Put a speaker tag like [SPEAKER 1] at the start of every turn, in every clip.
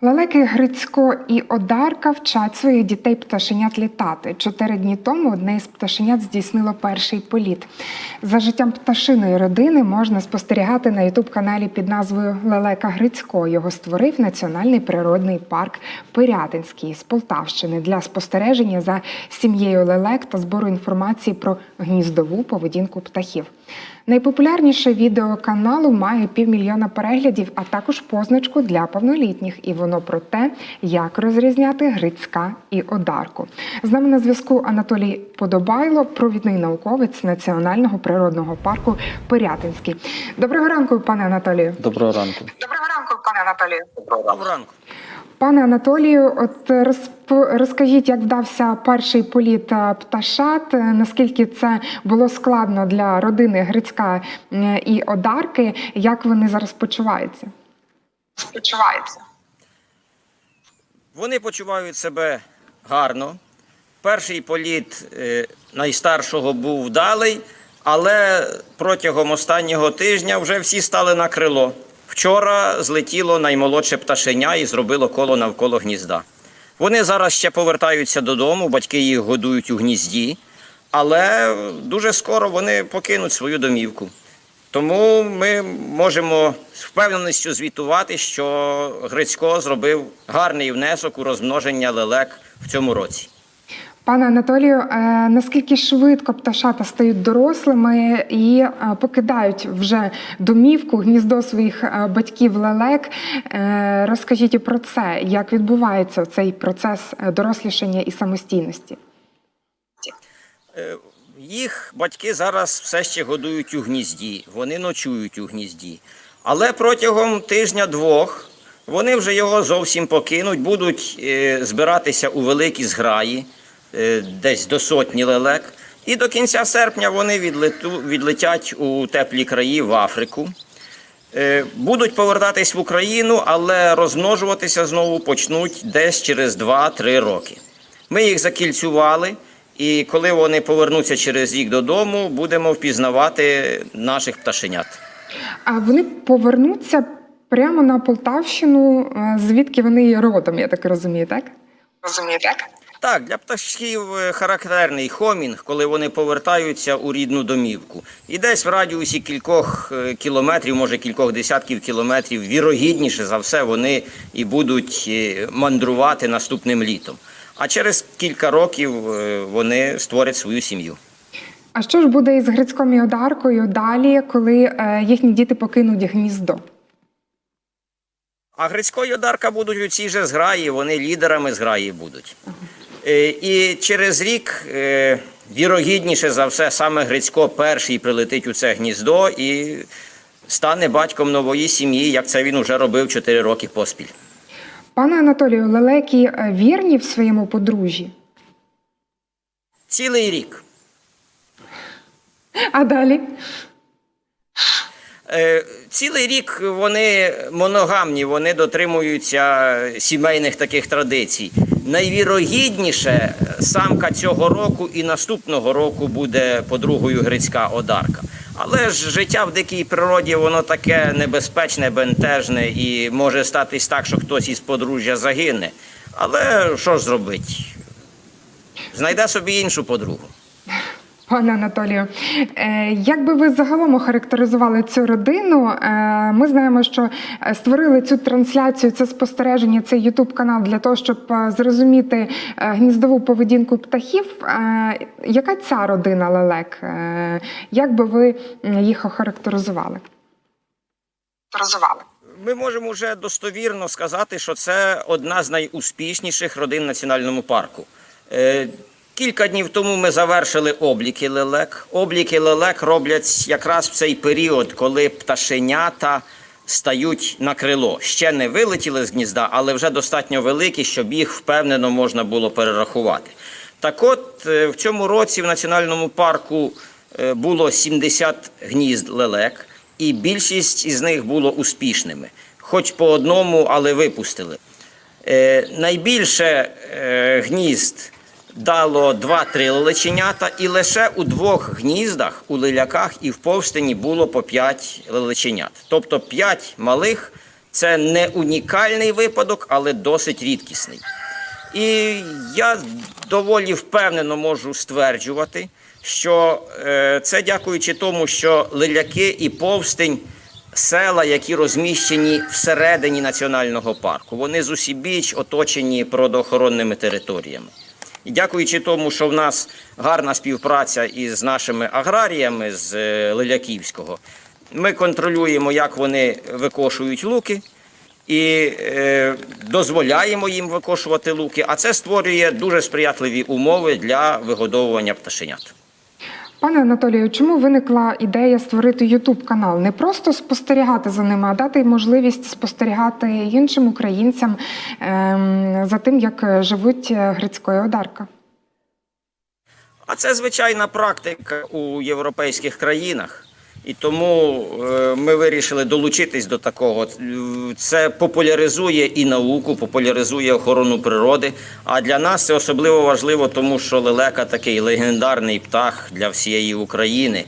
[SPEAKER 1] Лелеки Грицько і Одарка вчать своїх дітей пташенят літати. Чотири дні тому одне із пташенят здійснило перший політ. За життям пташиної родини можна спостерігати на ютуб-каналі під назвою Лелека Грицько. Його створив Національний природний парк Пирятинський з Полтавщини для спостереження за сім'єю лелек та збору інформації про гніздову поведінку птахів. Найпопулярніше відео каналу має півмільйона переглядів, а також позначку для повнолітніх. І воно про те, як розрізняти грицька і одарку. З нами на зв'язку Анатолій Подобайло, провідний науковець Національного природного парку Пирятинський. Доброго ранку, пане Анатолію.
[SPEAKER 2] Доброго ранку.
[SPEAKER 1] Доброго ранку, пане Анатолію.
[SPEAKER 2] Доброго ранку.
[SPEAKER 1] Пане Анатолію, от розп- розкажіть, як вдався перший політ е, пташат? Наскільки це було складно для родини Грицька е, і Одарки? Як вони зараз почуваються? Почуваються.
[SPEAKER 2] Вони почувають себе гарно. Перший політ е, найстаршого був вдалий, але протягом останнього тижня вже всі стали на крило. Вчора злетіло наймолодше пташеня і зробило коло навколо гнізда. Вони зараз ще повертаються додому, батьки їх годують у гнізді, але дуже скоро вони покинуть свою домівку. Тому ми можемо з впевненістю звітувати, що Грицько зробив гарний внесок у розмноження лелек в цьому році.
[SPEAKER 1] Пане Анатолію, е, наскільки швидко пташата стають дорослими і е, покидають вже домівку, гніздо своїх е, батьків лелек? Розкажіть і про це, як відбувається цей процес дорослішання і самостійності?
[SPEAKER 2] Їх батьки зараз все ще годують у гнізді, вони ночують у гнізді. Але протягом тижня-двох вони вже його зовсім покинуть, будуть е, збиратися у великі зграї, е, десь до сотні лелек. І до кінця серпня вони відлету, відлетять у теплі краї в Африку. Е, Будуть повертатись в Україну, але розмножуватися знову почнуть десь через 2-3 роки. Ми їх закільцювали, і коли вони повернуться через рік додому, будемо впізнавати наших пташенят.
[SPEAKER 1] А вони повернуться прямо на Полтавщину, е, звідки вони є родом, я так розумію, так? Розумію, так?
[SPEAKER 2] Так, для пташків е, характерний хомінг, коли вони повертаються у рідну домівку. І десь в радіусі кількох е, кілометрів, може кількох десятків кілометрів, вірогідніше за все, вони і будуть мандрувати наступним літом. А через кілька років е, вони створять свою сім'ю.
[SPEAKER 1] А що ж буде із Грицьком і Одаркою далі, коли е, їхні діти покинуть гніздо?
[SPEAKER 2] А Грицько і Одарка будуть у цій же зграї, вони лідерами зграї будуть. Е, І через рік, вірогідніше за все, саме Грицько перший прилетить у це гніздо і стане батьком нової сім'ї, як це він уже робив 4 роки поспіль.
[SPEAKER 1] Пане Анатолію, лелеки е, вірні в своєму подружжі?
[SPEAKER 2] Цілий рік.
[SPEAKER 1] А далі?
[SPEAKER 2] Е, Цілий рік вони моногамні, вони дотримуються сімейних таких традицій. Найвірогідніше, самка цього року і наступного року буде подругою грицька одарка. Але ж життя в дикій природі воно таке небезпечне, бентежне і може статись так, що хтось із подружжя загине. Але що ж зробить? Знайде собі іншу подругу.
[SPEAKER 1] Пане Анатолію, е, як би ви загалом охарактеризували цю родину? Е, Ми знаємо, що е, створили цю трансляцію, це спостереження, цей Ютуб канал для того, щоб зрозуміти гніздову поведінку птахів. Яка ця родина лелек? Як би ви їх охарактеризували?
[SPEAKER 2] Ми можемо вже достовірно сказати, що це одна з найуспішніших родин в національному парку. Кілька днів тому ми завершили обліки лелек. Обліки лелек роблять якраз в цей період, коли пташенята стають на крило. Ще не вилетіли з гнізда, але вже достатньо великі, щоб їх впевнено можна було перерахувати. Так от, е, в цьому році в національному парку е, було 70 гнізд лелек, і більшість із них було успішними. Хоч по одному, але випустили. Е, найбільше гнізд дало 2-3 лелеченята, і лише у двох гніздах, у лиляках і в повстині було по 5 лелеченят. Тобто 5 малих Це не унікальний випадок, але досить рідкісний. І я доволі впевнено можу стверджувати, що е, це дякуючи тому, що лиляки і повстень села, які розміщені всередині національного парку. Вони з усібіч оточені природоохоронними територіями. Дякуючи тому, що в нас гарна співпраця із нашими аграріями з е, Лиляківського, ми контролюємо, як вони викошують луки і е, дозволяємо їм викошувати луки, а це створює дуже сприятливі умови для вигодовування пташенят.
[SPEAKER 1] Пане Анатолію, чому виникла ідея створити Ютуб канал? Не просто спостерігати за ними, а дати можливість спостерігати іншим українцям ем, за тим, як живуть е, Грицько Одарка.
[SPEAKER 2] А це звичайна практика у європейських країнах. І тому е, ми вирішили долучитись до такого. Це популяризує і науку, популяризує охорону природи. А для нас це особливо важливо, тому що лелека такий легендарний птах для всієї України.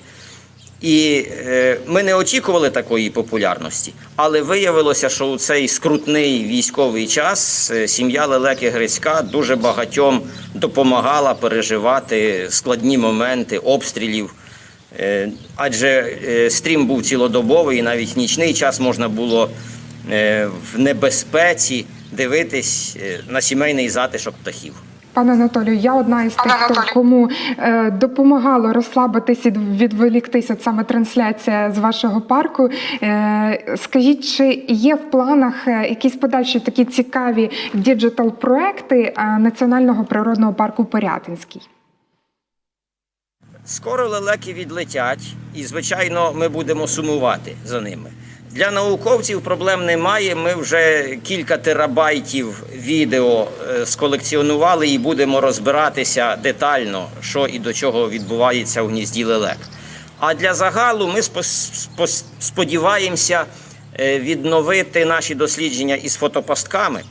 [SPEAKER 2] І е, ми не очікували такої популярності, але виявилося, що у цей скрутний військовий час е, сім'я Лелеки Грицька дуже багатьом допомагала переживати складні моменти обстрілів. Е, адже е, стрім був цілодобовий, і навіть нічний час можна було е, в небезпеці дивитись на сімейний затишок птахів.
[SPEAKER 1] Пане Анатолію, я одна із тих, хто кому е, допомагало розслабитись і відволіктись от саме трансляція з вашого парку. Е, скажіть, чи є в планах якісь подальші такі цікаві діджитал-проекти е, Національного природного парку Порятинський?
[SPEAKER 2] Скоро лелеки відлетять, і, звичайно, ми будемо сумувати за ними. Для науковців проблем немає. Ми вже кілька терабайтів відео е, сколекціонували і будемо розбиратися детально, що і до чого відбувається у гнізді лелек. А для загалу ми сподіваємося е, відновити наші дослідження із фотопастками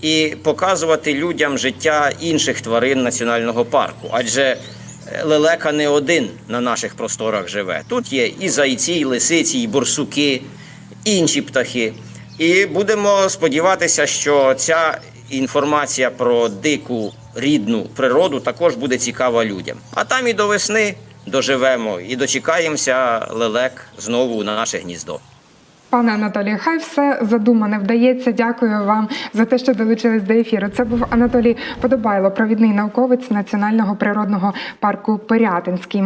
[SPEAKER 2] і показувати людям життя інших тварин національного парку. Адже лелека не один на наших просторах живе. Тут є і зайці, і лисиці, і борсуки, і інші птахи. І будемо сподіватися, що ця інформація про дику рідну природу також буде цікава людям. А там і до весни доживемо і дочекаємося лелек знову на наше гніздо.
[SPEAKER 1] Пане Анатолію, хай все задумане вдається. Дякую вам за те, що долучились до ефіру. Це був Анатолій Подобайло, провідний науковець Національного природного парку Пирятинський.